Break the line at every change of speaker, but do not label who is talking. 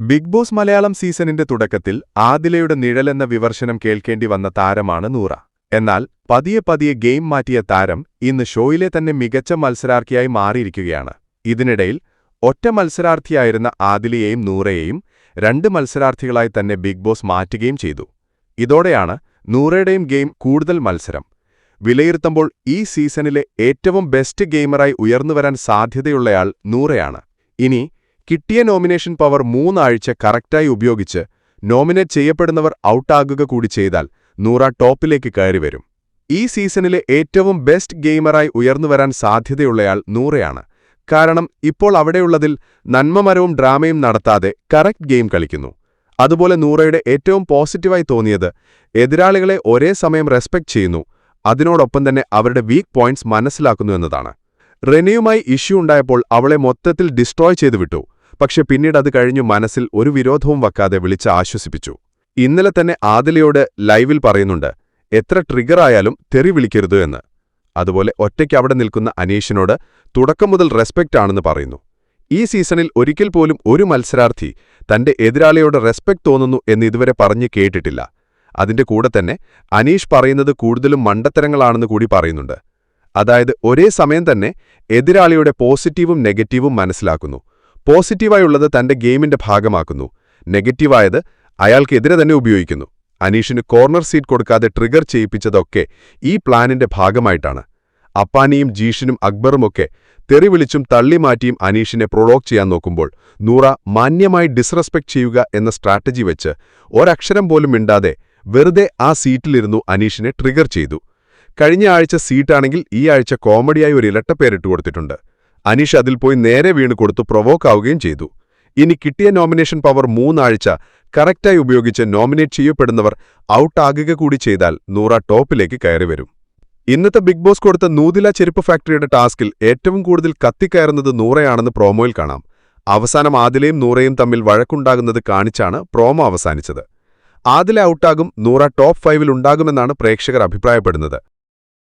Big boss Malayalam സീസണിന്റെ തുടക്കത്തിൽ ആദിലയുടെ നിഴലെന്ന വിവർശനം കേൾക്കേണ്ടി വന്ന താരമാണ് നൂറ. എന്നാൽ പതിയെ പതിയെ ഗെയിം മാറ്റിയ താരം ഇന്ന് ഷോയിലെ തന്നെ മികച്ച മത്സരാർത്ഥിയായി മാറിയിരിക്കുകയാണ്. ഇതിനിടയിൽ ഒറ്റ മത്സരാർത്ഥിയായിരുന്ന ആദിലയെയും നൂറയെയും രണ്ട് മത്സരാർത്ഥികളായി തന്നെ ബിഗ് ബോസ് മാറ്റുകയും ചെയ്തു. ഇതോടെയാണ് നൂറയുടെയും ഗെയിം കൂടുതൽ മത്സരം. വിലയിരുത്തുമ്പോൾ ഈ സീസണിലെ ഏറ്റവും ബെസ്റ്റ് ഗെയിമറായി ഉയർന്നുവരാൻ സാധ്യതയുള്ളയാൾ നൂറയാണ്. ഇനി കിട്ടിയ നോമിനേഷൻ പവർ മൂന്നാഴ്ച കറക്റ്റായി ഉപയോഗിച്ച് നോമിനേറ്റ് ചെയ്യപ്പെടുന്നവർ ഔട്ടാകുക കൂടി ചെയ്താൽ നൂറ ടോപ്പിലേക്ക് കയറി വരും ഈ സീസണിലെ ഏറ്റവും ബെസ്റ്റ് ഗെയിമറായി ഉയർന്നുവരാൻ സാധ്യതയുള്ളയാൾ നൂറയാണ്. കാരണം ഇപ്പോൾ അവിടെയുള്ളതിൽ നന്മമരവും ഡ്രാമയും നടത്താതെ കറക്റ്റ് ഗെയിം കളിക്കുന്നു. അതുപോലെ നൂറയുടെ ഏറ്റവും പോസിറ്റീവായി തോന്നിയത് എതിരാളികളെ ഒരേ സമയം റെസ്പെക്ട് ചെയ്യുന്നു. അതിനോടൊപ്പം തന്നെ അവരുടെ വീക്ക് പോയിന്റ്സ് മനസ്സിലാക്കുന്നു എന്നതാണ്. റെനിയുമായി ഇഷ്യൂ ഉണ്ടായപ്പോൾ അവളെ മൊത്തത്തിൽ ഡിസ്ട്രോയ് ചെയ്തു വിട്ടു പക്ഷെ പിന്നീട് അത് കഴിഞ്ഞു മനസ്സിൽ ഒരു വിരോധവും വക്കാതെ വിളിച്ച് ആശ്വസിപ്പിച്ചു. ഇന്നലെ തന്നെ ആദിലയോട് ലൈവിൽ പറയുന്നുണ്ട് എത്ര ട്രിഗർ ആയാലും തെറി വിളിക്കരുത് എന്ന്. അതുപോലെ ഒറ്റയ്ക്ക് അവിടെ നിൽക്കുന്ന അനീഷിനോട് തുടക്കം മുതൽ റെസ്പെക്റ്റ് ആണെന്ന് പറയുന്നു. ഈ സീസണിൽ ഒരിക്കൽ പോലും ഒരു മത്സരാർത്ഥി തന്റെ എതിരാളിയോട് റെസ്പെക്ട് തോന്നുന്നു എന്ന് ഇതുവരെ പറഞ്ഞ് കേട്ടിട്ടില്ല. അതിന്റെ കൂടെ തന്നെ അനീഷ് പറയുന്നത് കൂടുതലും മണ്ടത്തരങ്ങളാണെന്ന് കൂടി പറയുന്നുണ്ട്. അതായത് ഒരേ സമയം തന്നെ എതിരാളിയുടെ പോസിറ്റീവും നെഗറ്റീവും മനസ്സിലാക്കുന്നു. പോസിറ്റീവായുള്ളത് തന്റെ ഗെയിമിന്റെ ഭാഗമാക്കുന്നു. നെഗറ്റീവായത് അയാൾക്കെതിരെ തന്നെ ഉപയോഗിക്കുന്നു. അനീഷിന് കോർണർ സീറ്റ് കൊടുക്കാതെ ട്രിഗർ ചെയ്യിപ്പിച്ചതൊക്കെ ഈ പ്ലാനിന്റെ ഭാഗമായിട്ടാണ്. അപ്പാനിയും ജീഷിനും അക്ബറുമൊക്കെ തെറി വിളിച്ചും തള്ളിമാറ്റിയും അനീഷിനെ പ്രൊളോക്ക് ചെയ്യാൻ നോക്കുമ്പോൾ നൂറ മാന്യമായി ഡിസ്റെസ്പെക്ട് ചെയ്യുക എന്ന സ്ട്രാറ്റജി വെച്ച് ഒരക്ഷരം പോലും മിണ്ടാതെ വെറുതെ ആ സീറ്റിലിരുന്നു അനീഷിനെ ട്രിഗർ ചെയ്തു. കഴിഞ്ഞ ആഴ്ച സീറ്റാണെങ്കിൽ ഈ ആഴ്ച കോമഡിയായി ഒരു ഇരട്ട ഇരട്ടപ്പേരിട്ട് കൊടുത്തിട്ടുണ്ട്. അനീഷ് അതിൽ പോയി നേരെ വീണ് കൊടുത്ത് പ്രൊവോക്ക് ആവുകയും ചെയ്തു. ഇനി കിട്ടിയ നോമിനേഷൻ പവർ മൂന്നാഴ്ച കറക്റ്റായി ഉപയോഗിച്ച് നോമിനേറ്റ് ചെയ്യപ്പെടുന്നവർ ഔട്ടാകുക കൂടി ചെയ്താൽ നൂറ ടോപ്പിലേക്ക് കയറി വരും. ഇന്നത്തെ ബിഗ് ബോസ് കൊടുത്ത നൂതില ചെരുപ്പ് ഫാക്ടറിയുടെ ടാസ്കിൽ ഏറ്റവും കൂടുതൽ കത്തിക്കയറുന്നത് നൂറയാണെന്ന് പ്രോമോയിൽ കാണാം. അവസാനം ആദിലയും നൂറയും തമ്മിൽ വഴക്കുണ്ടാകുന്നത് കാണിച്ചാണ് പ്രോമോ അവസാനിച്ചത്. ആദില ഔട്ടാകും നൂറ ടോപ്പ് ഫൈവിൽ ഉണ്ടാകുമെന്നാണ് പ്രേക്ഷകർ അഭിപ്രായപ്പെടുന്നത്.